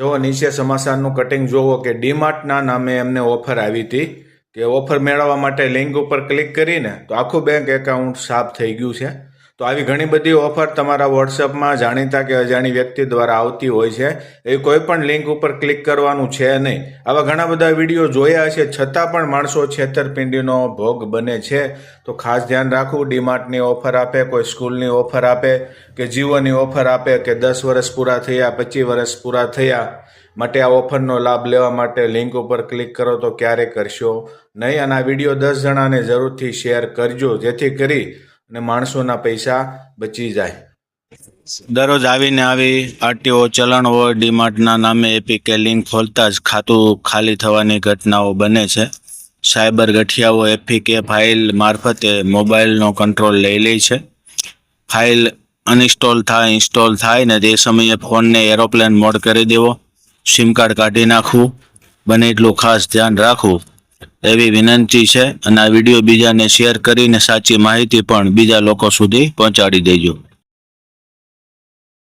જો નીચે સમાચારનું કટિંગ જોવો કે ડીમાર્ટના નામે એમને ઓફર આવી હતી, કે ઓફર મેળવવા માટે લિંક ઉપર ક્લિક કરીને, તો આખું બેંક એકાઉન્ટ સાફ થઈ ગયું છે. તો આવી ઘણી બધી ઓફર તમારા વોટ્સઅપમાં જાણીતા કે અજાણી વ્યક્તિ દ્વારા આવતી હોય છે. એ કોઈ પણ લિંક ઉપર ક્લિક કરવાનું છે નહીં. આવા ઘણા બધા વીડિયો જોયા છે, છતાં પણ માણસો છેતરપિંડીનો ભોગ બને છે. તો ખાસ ધ્યાન રાખવું, ડીમાર્ટની ઓફર આપે, કોઈ સ્કૂલની ઓફર આપે, કે જીઓની ઓફર આપે, કે દસ વર્ષ પૂરા થયા, પચીસ વર્ષ પૂરા થયા માટે આ ઓફરનો લાભ લેવા માટે લિંક ઉપર ક્લિક કરો તો ક્યારે કરશો? નહીં અને આ વીડિયો દસ જણાને જરૂરથી શેર કરજો. જેથી કરી અને માણસોના પૈસા બચી જાય. દરરોજ આવીને આવી આરટીઓ ચલણ હોય ડીમાર્ટના નામે એપીકે લિંક ખોલતા જ ખાતું ખાલી થવાની ઘટનાઓ બને છે. સાયબર ગઠિયાઓ એપીકે ફાઇલ મારફતે મોબાઈલનો કંટ્રોલ લઈ લે છે. ફાઇલ અનઇન્સ્ટોલ થાય, ઇન્સ્ટોલ થાય ને તે સમયે ફોનને એરોપ્લેન મોડ કરી દેવો. સિમ કાર્ડ કાઢી નાખવું. બને એટલું ખાસ ધ્યાન રાખવું. એવી વિનંતી છે અને આ વીડિયો બીજાને શેર કરીને સાચી માહિતી પણ બીજા લોકો સુધી પહોંચાડી દેજો.